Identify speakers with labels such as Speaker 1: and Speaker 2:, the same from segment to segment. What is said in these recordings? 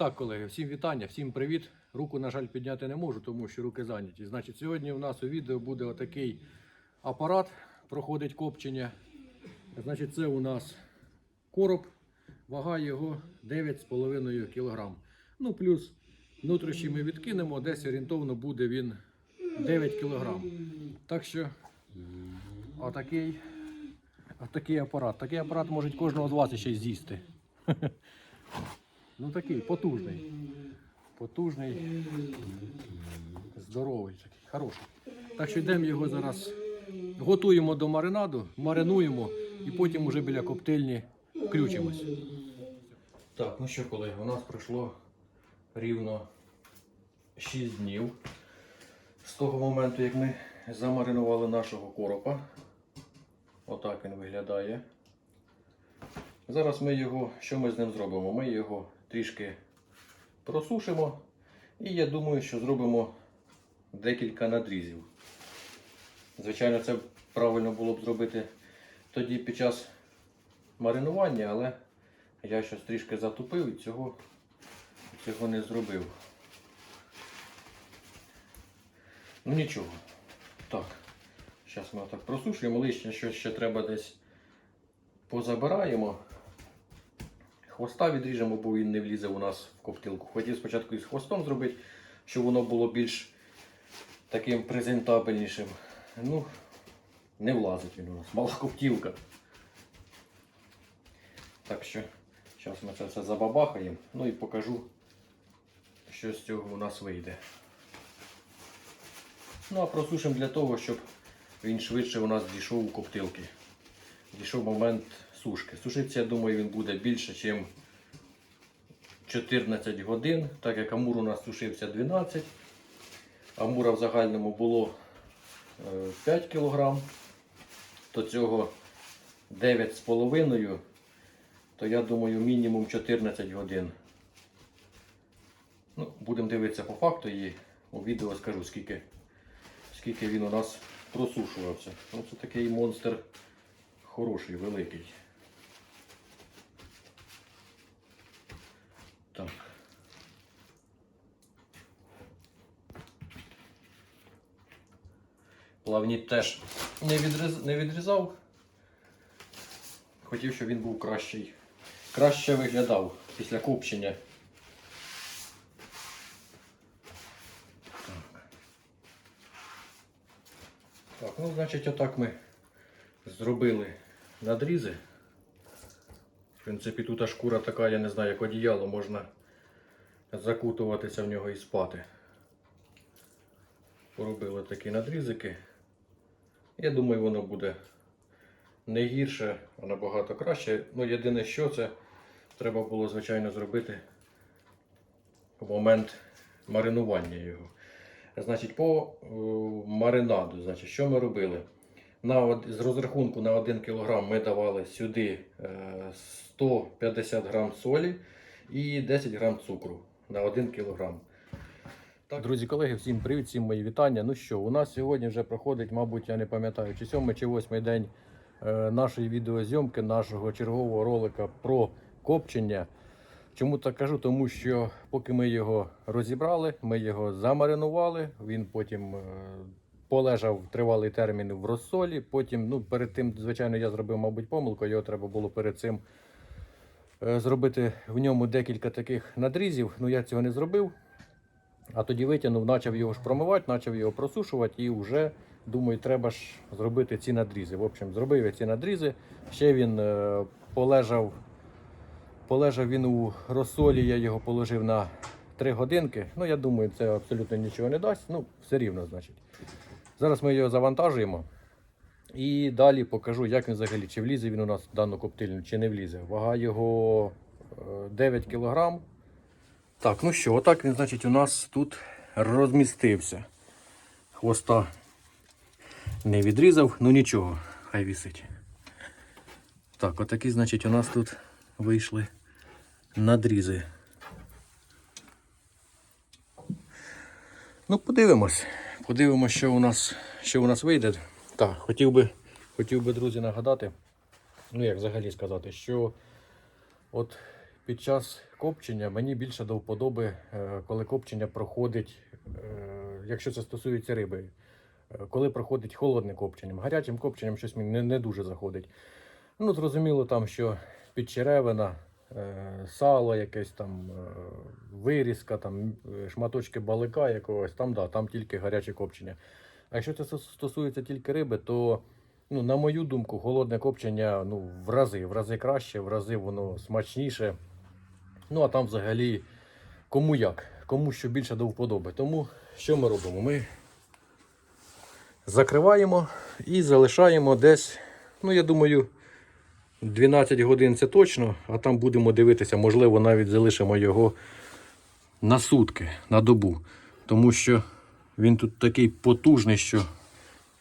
Speaker 1: Так, колеги, всім вітання, всім привіт. Руку, на жаль, підняти не можу, тому що руки зайняті. Значить, сьогодні у нас у відео буде отакий апарат, проходить копчення. Значить, це у нас короб, вага його 9,5 кг. Ну, плюс внутрішній ми відкинемо, десь орієнтовно буде він 9 кг. Так що, отакий, отакий апарат. Такий апарат може кожного з вас ще з'їсти. Ну такий потужний. Потужний, здоровий, такий, хороший. Так що йдемо його зараз, готуємо до маринаду, маринуємо і потім уже біля коптильні включимось. Так, ну що, колеги, у нас пройшло рівно 6 днів з того моменту, як ми замаринували нашого коропа. Отак він виглядає. Зараз ми його, що ми з ним зробимо? Ми його трішки просушимо і я думаю, що зробимо декілька надрізів. Звичайно, це правильно було б зробити тоді під час маринування, але я щось трішки затупив і цього, цього не зробив. Ну нічого. Так, зараз ми отак просушуємо, лишнє щось ще треба десь позабираємо. Хвоста відріжемо, бо він не влізе у нас в коптилку. Хотів спочатку із хвостом зробити, щоб воно було більш таким презентабельнішим. Ну, не влазить він у нас. Мала коптілка. Так що, зараз ми це все забабахаємо. Ну і покажу, що з цього у нас вийде. Ну а просушимо для того, щоб він швидше у нас дійшов у коптилки. Дійшов момент сушки. Сушитися, я думаю, він буде більше, ніж 14 годин, так як амур у нас сушився 12. Амура в загальному було е, 5 кг, то цього 9,5, то я думаю мінімум 14 годин. Ну, Будемо дивитися по факту і у відео скажу, скільки, скільки він у нас просушувався. Ну, Це такий монстр хороший, великий. Так. Плавніт теж не, відріз... не відрізав. Хотів, щоб він був кращий. Краще виглядав після копчення. Так. Так, ну, значить, отак ми зробили надрізи. В принципі, тут шкура така, я не знаю, як одіяло, можна закутуватися в нього і спати. Поробили такі надрізики. Я думаю, воно буде не гірше, а набагато краще. Ну, єдине, що це треба було, звичайно, зробити в момент маринування його. Значить, по е, маринаду, значить, що ми робили? На, з розрахунку на 1 кг ми давали сюди е, 150 г солі і 10 г цукру на 1 кг. Так. Друзі, колеги, всім привіт, всім мої вітання. Ну що, у нас сьогодні вже проходить, мабуть, я не пам'ятаю, чи сьомий чи восьмий день е, нашої відеозйомки, нашого чергового ролика про копчення. Чому так кажу? Тому що поки ми його розібрали, ми його замаринували, він потім е, полежав тривалий термін в розсолі. Потім, ну, перед тим, звичайно, я зробив, мабуть, помилку, його треба було перед цим е, зробити в ньому декілька таких надрізів. Ну, я цього не зробив. А тоді витягнув, почав його ж промивати, почав його просушувати і вже думаю, треба ж зробити ці надрізи. В общем, зробив я ці надрізи. Ще він е, полежав, полежав він у розсолі, я його положив на 3 годинки. Ну, я думаю, це абсолютно нічого не дасть. Ну, все рівно, значить. Зараз ми його завантажуємо. І далі покажу, як він взагалі, чи влізе він у нас в дану коптильню, чи не влізе. Вага його е, 9 кг. Так, ну що, отак він, значить, у нас тут розмістився. Хвоста не відрізав, ну нічого, хай вісить. Так, отакі, значить, у нас тут вийшли надрізи. Ну, подивимось. Подивимось, що у нас, що у нас вийде. Так, хотів би, хотів би, друзі, нагадати, ну як взагалі сказати, що от під час копчення мені більше до вподоби, е, коли копчення проходить, е, якщо це стосується риби, е, коли проходить холодне копченням. Гарячим копченням щось мені не, не дуже заходить. Ну, зрозуміло, там, що підчеревина, сало якесь там, вирізка, там, шматочки балика якогось, там, да, там тільки гаряче копчення. А якщо це стосується тільки риби, то, ну, на мою думку, холодне копчення ну, в рази, в рази краще, в рази воно смачніше. Ну, а там взагалі кому як, кому що більше до вподоби. Тому що ми робимо? Ми закриваємо і залишаємо десь, ну, я думаю, 12 годин це точно, а там будемо дивитися, можливо, навіть залишимо його на сутки, на добу. Тому що він тут такий потужний, що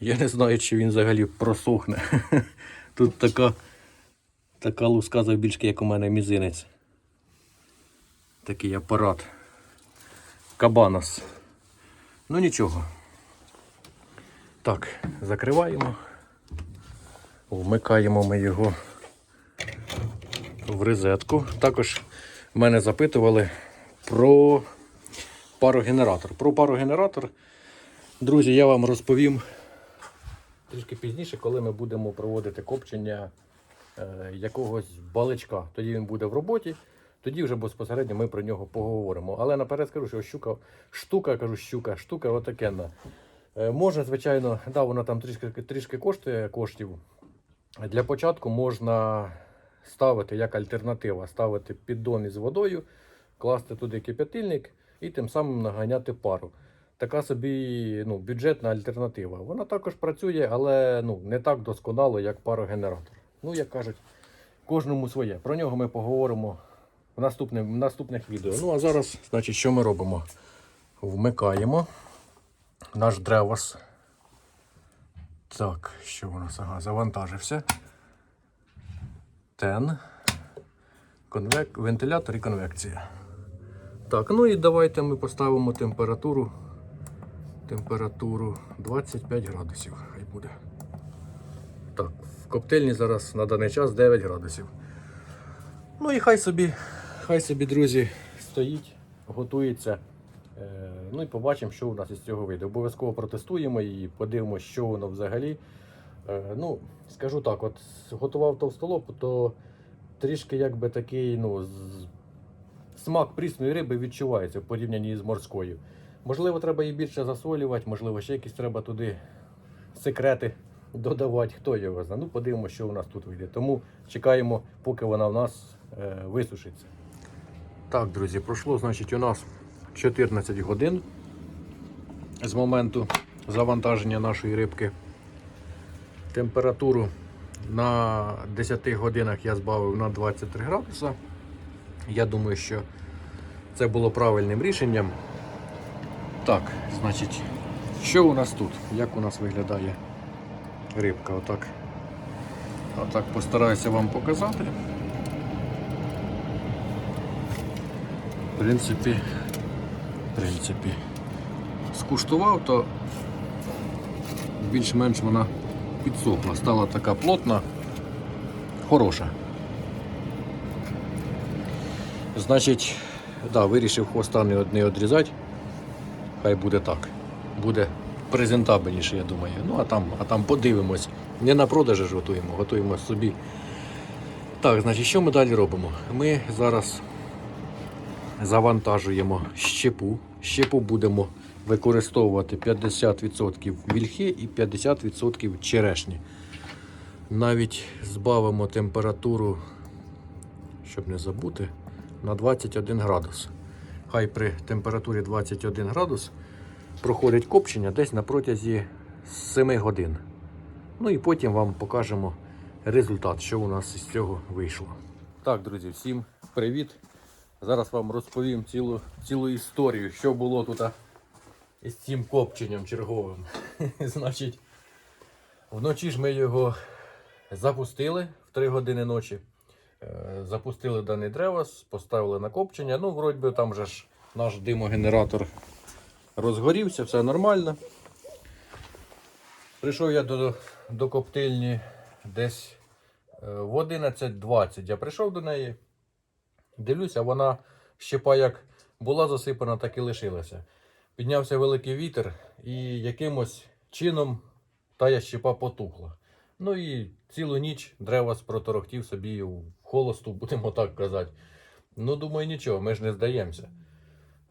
Speaker 1: я не знаю, чи він взагалі просохне. Тут така, така луска завбільшки, як у мене мізинець. Такий апарат. Кабанос. Ну нічого. Так, закриваємо. Вмикаємо ми його в розетку. Також мене запитували про парогенератор. Про парогенератор, друзі, я вам розповім трішки пізніше, коли ми будемо проводити копчення е, якогось баличка. Тоді він буде в роботі, тоді вже безпосередньо ми про нього поговоримо. Але наперед скажу, що щука, штука, кажу, щука, штука отакенна. Е, Може, звичайно, да, вона там трішки, трішки коштує коштів. Для початку можна ставити як альтернатива, ставити піддон із водою, класти туди кип'ятильник і тим самим наганяти пару. Така собі ну, бюджетна альтернатива. Вона також працює, але ну, не так досконало, як парогенератор. Ну, як кажуть, кожному своє. Про нього ми поговоримо в, наступне, в наступних відео. Ну а зараз, значить, що ми робимо? Вмикаємо наш древос. Так, що у нас? Ага, завантажився. Тен. Конвек... Вентилятор і конвекція. Так, ну і давайте ми поставимо температуру. Температуру 25 градусів. Хай буде. Так, в коптильні зараз на даний час 9 градусів. Ну і хай собі, хай собі, друзі, стоїть, готується. Е, Ну і побачимо, що у нас із цього вийде. Обов'язково протестуємо і подивимося, що воно взагалі. Е, Ну, скажу так, от готував товстолоб, то трішки якби такий, ну, смак прісної риби відчувається в порівнянні з морською. Можливо, треба її більше засолювати, можливо, ще якісь треба туди секрети додавати, хто його знає. Ну, подивимося, що у нас тут вийде. Тому чекаємо, поки вона в нас е, висушиться. Так, друзі, пройшло, значить, у нас 14 годин з моменту завантаження нашої рибки. Температуру на 10 годинах я збавив на 23 градуса. Я думаю, що це було правильним рішенням. Так, значить, що у нас тут? Як у нас виглядає рибка? Отак. Отак постараюся вам показати. Принципі, принципі, скуштував, то більш-менш вона підсохла, стала така плотна, хороша. Значить, да, вирішив хвоста не од- не відрізати. Хай буде так. Буде презентабельніше, я думаю. Ну, а там, а там подивимось. Не на продажі ж готуємо, готуємо собі. Так, значить, що ми далі робимо? Ми зараз завантажуємо щепу. Щепу будемо використовувати 50% вільхи і 50% черешні. Навіть збавимо температуру, щоб не забути, на 21 градус. Хай при температурі 21 градус проходить копчення десь на протязі 7 годин. Ну і потім вам покажемо результат, що у нас із цього вийшло. Так, друзі, всім привіт! Зараз вам розповім цілу, цілу історію, що було тут із цим копченням черговим. Значить, вночі ж ми його запустили в 3 години ночі. Е, Запустили даний древос, поставили на копчення. Ну, вроді би, там же ж наш димогенератор розгорівся, все нормально. Прийшов я до, до коптильні десь е, в 11.20. Я прийшов до неї. Дивлюся, вона щепа як була засипана, так і лишилася. Піднявся великий вітер, і якимось чином тая щепа потухла. Ну і цілу ніч древас проторохтів собі в холосту, будемо так казати. Ну, думаю, нічого, ми ж не здаємося.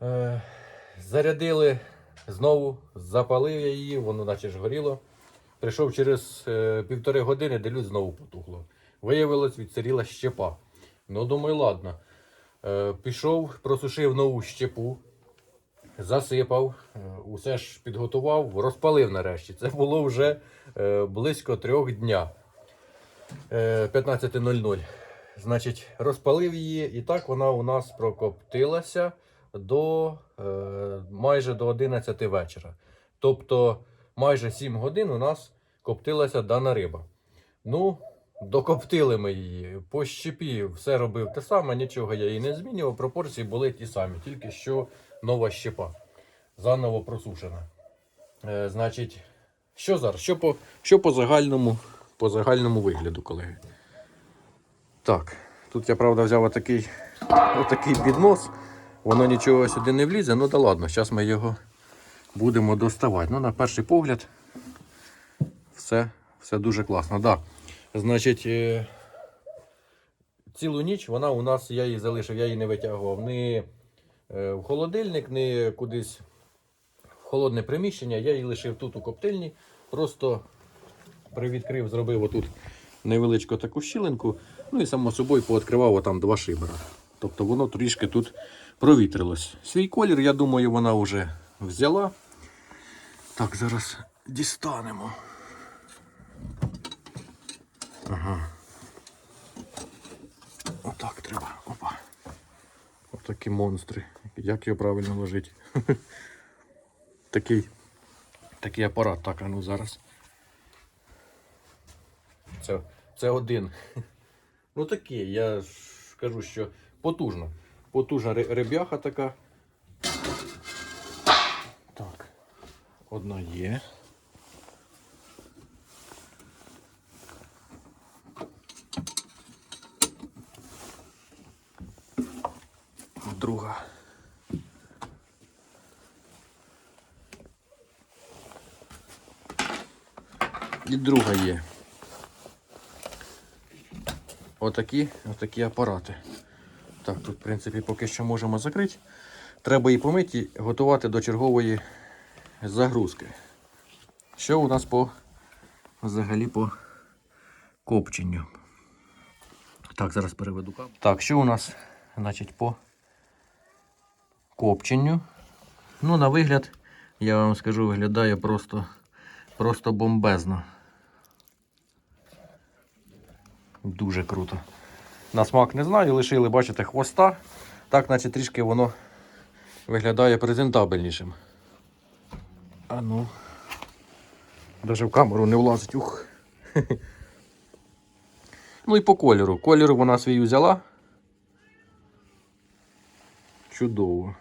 Speaker 1: Е, зарядили знову, запалив я її, воно наче ж горіло. Прийшов через е, півтори години, дивлюсь, знову потухло. Виявилось, відсиріла щепа. Ну, думаю, ладно. Е, пішов, просушив нову щепу, засипав, е, усе ж підготував, розпалив нарешті. Це було вже е, близько трьох дня. Е, 15.00. Значить, розпалив її, і так вона у нас прокоптилася до майже до 11 вечора. Тобто майже 7 годин у нас коптилася дана риба. Ну, докоптили ми її. По щепі все робив те саме, нічого я її не змінював. Пропорції були ті самі, тільки що нова щепа. Заново просушена. Е, значить, що зараз? Що по, що по загальному, по загальному вигляду, колеги? Так, тут я правда взяв отакий, отакий піднос. Воно нічого сюди не влізе, ну да ладно, зараз ми його будемо доставати. Ну, на перший погляд, все, все дуже класно. Да. Значить, е, цілу ніч вона у нас, я її залишив, я її не витягував ні е, в холодильник, ні кудись в холодне приміщення. Я її лишив тут у коптильні. Просто привідкрив, зробив отут невеличку таку щілинку. Ну і само собою пооткривав отам два шибера. Тобто воно трішки тут провітрилось. Свій колір, я думаю, вона вже взяла. Так, зараз дістанемо. Ага. Отак треба. Опа. Отакі монстри. Як його правильно ложити? Такий, такий апарат. Так, а ну зараз. Це, це один. Ну такий, я ж кажу, що потужно. Потужна риб'яха така. Так. Одна є. Друга. І друга є. Отакі, отакі апарати. Так, тут, в принципі, поки що можемо закрити. Треба її помити і готувати до чергової загрузки. Що у нас по взагалі по копченню? Так, зараз переведу камеру. Так, що у нас, значить, по копченню? Ну, на вигляд, я вам скажу, виглядає просто, просто бомбезно. Дуже круто. На смак не знаю, лишили, бачите, хвоста. Так, наче трішки воно виглядає презентабельнішим. А ну. Даже в камеру не влазить. Ух. Ну і по кольору. Кольору вона свій взяла. Чудово.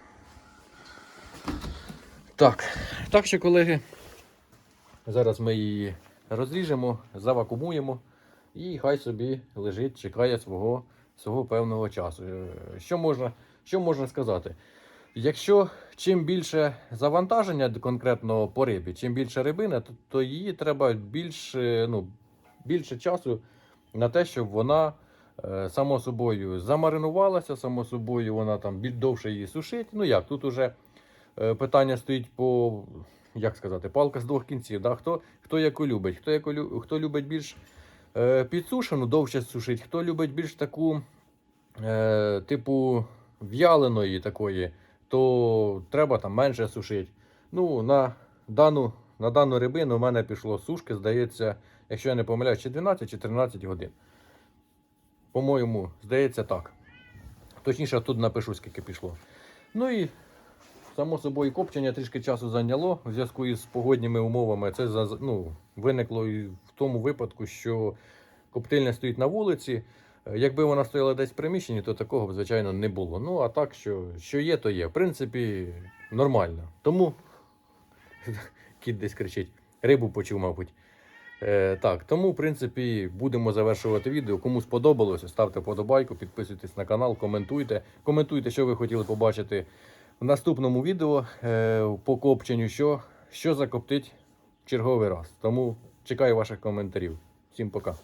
Speaker 1: Так, так що, колеги, зараз ми її розріжемо, завакумуємо і хай собі лежить, чекає свого, свого певного часу. Е, Що можна, що можна сказати? Якщо чим більше завантаження конкретно по рибі, чим більше рибина, то, то її треба більше, ну, більше часу на те, щоб вона е, само собою замаринувалася, само собою вона там довше її сушить. Ну як, тут уже е, питання стоїть по, як сказати, палка з двох кінців. Да? Хто, хто яку любить, хто, яку, хто любить більш підсушену, довше сушить, хто любить більш таку, е, типу, в'яленої такої, то треба там менше сушити. Ну, на дану, на дану рибину в мене пішло сушки, здається, якщо я не помиляюсь, чи 12, чи 13 годин. По-моєму, здається так. Точніше, тут напишу, скільки пішло. Ну і само собою копчення трішки часу зайняло в зв'язку із погодніми умовами. Це ну, виникло і в тому випадку, що коптильня стоїть на вулиці. Е, Якби вона стояла десь в приміщенні, то такого б, звичайно, не було. Ну, а так, що, що є, то є. В принципі, нормально. Тому кіт десь кричить. Рибу почув, мабуть. Е, так, тому, в принципі, будемо завершувати відео. Кому сподобалося, ставте подобайку, підписуйтесь на канал, коментуйте. Коментуйте, що ви хотіли побачити в наступному відео е, по копченню, що, що закоптить черговий раз. Тому чекаю ваших коментарів. Всім пока.